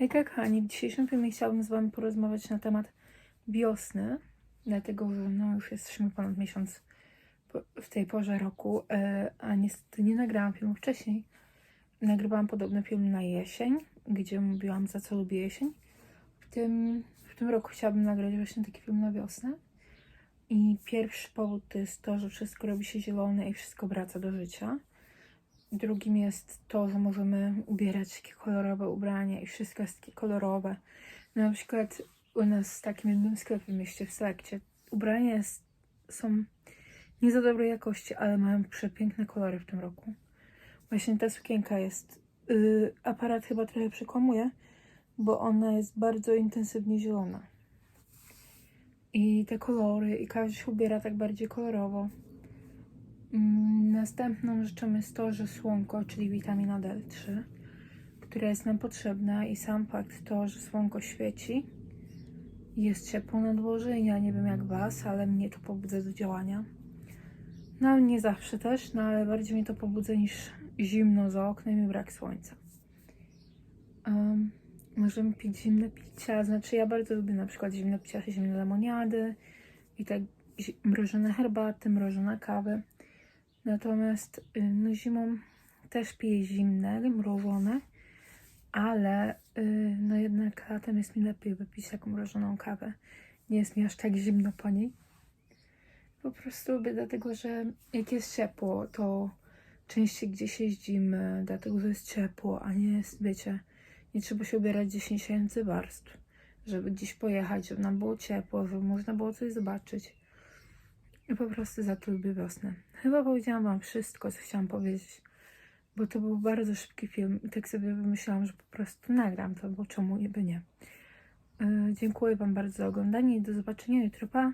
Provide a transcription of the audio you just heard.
Hejka kochani, w dzisiejszym filmie chciałabym z Wami porozmawiać na temat wiosny, dlatego że no już jesteśmy ponad miesiąc w tej porze roku, e, a niestety nie nagrałam filmu wcześniej. Nagrywałam podobny film na jesień, gdzie mówiłam za co lubię jesień. W tym, w tym roku chciałabym nagrać właśnie taki film na wiosnę. I pierwszy powód to jest to, że wszystko robi się zielone i wszystko wraca do życia. Drugim jest to, że możemy ubierać takie kolorowe ubrania i wszystko jest takie kolorowe. Na przykład u nas w takim jednym sklepie mieście w Selekcie ubrania jest, są nie za dobrej jakości, ale mają przepiękne kolory w tym roku. Właśnie ta sukienka jest, yy, aparat chyba trochę przekłamuje, bo ona jest bardzo intensywnie zielona. I te kolory, i każdy się ubiera tak bardziej kolorowo. Mm, Następną rzeczą jest to, że słonko, czyli witamina D3, która jest nam potrzebna i sam fakt to, że słonko świeci, jest ciepło na dworze ja nie wiem jak Was, ale mnie to pobudza do działania. No nie zawsze też, no ale bardziej mnie to pobudza niż zimno za oknem i brak słońca. Um, możemy pić zimne picia, znaczy ja bardzo lubię na przykład zimne picia, zimne lemoniady i tak mrożone herbaty, mrożone kawy. Natomiast y, no, zimą też piję zimne, mrożone, ale y, no jednak latem jest mi lepiej wypić taką mrożoną kawę. Nie jest mi aż tak zimno po niej. Po prostu lubię, dlatego że jak jest ciepło, to częściej gdzieś jeździmy, dlatego że jest ciepło, a nie jest, wiecie, nie trzeba się ubierać 10 tysięcy warstw, żeby gdzieś pojechać, żeby nam było ciepło, żeby można było coś zobaczyć. Po prostu za to lubię wiosnę. Chyba powiedziałam Wam wszystko, co chciałam powiedzieć, bo to był bardzo szybki film i tak sobie wymyślałam, że po prostu nagram to, bo czemu by nie. Yy, dziękuję Wam bardzo za oglądanie i do zobaczenia jutro. Pa!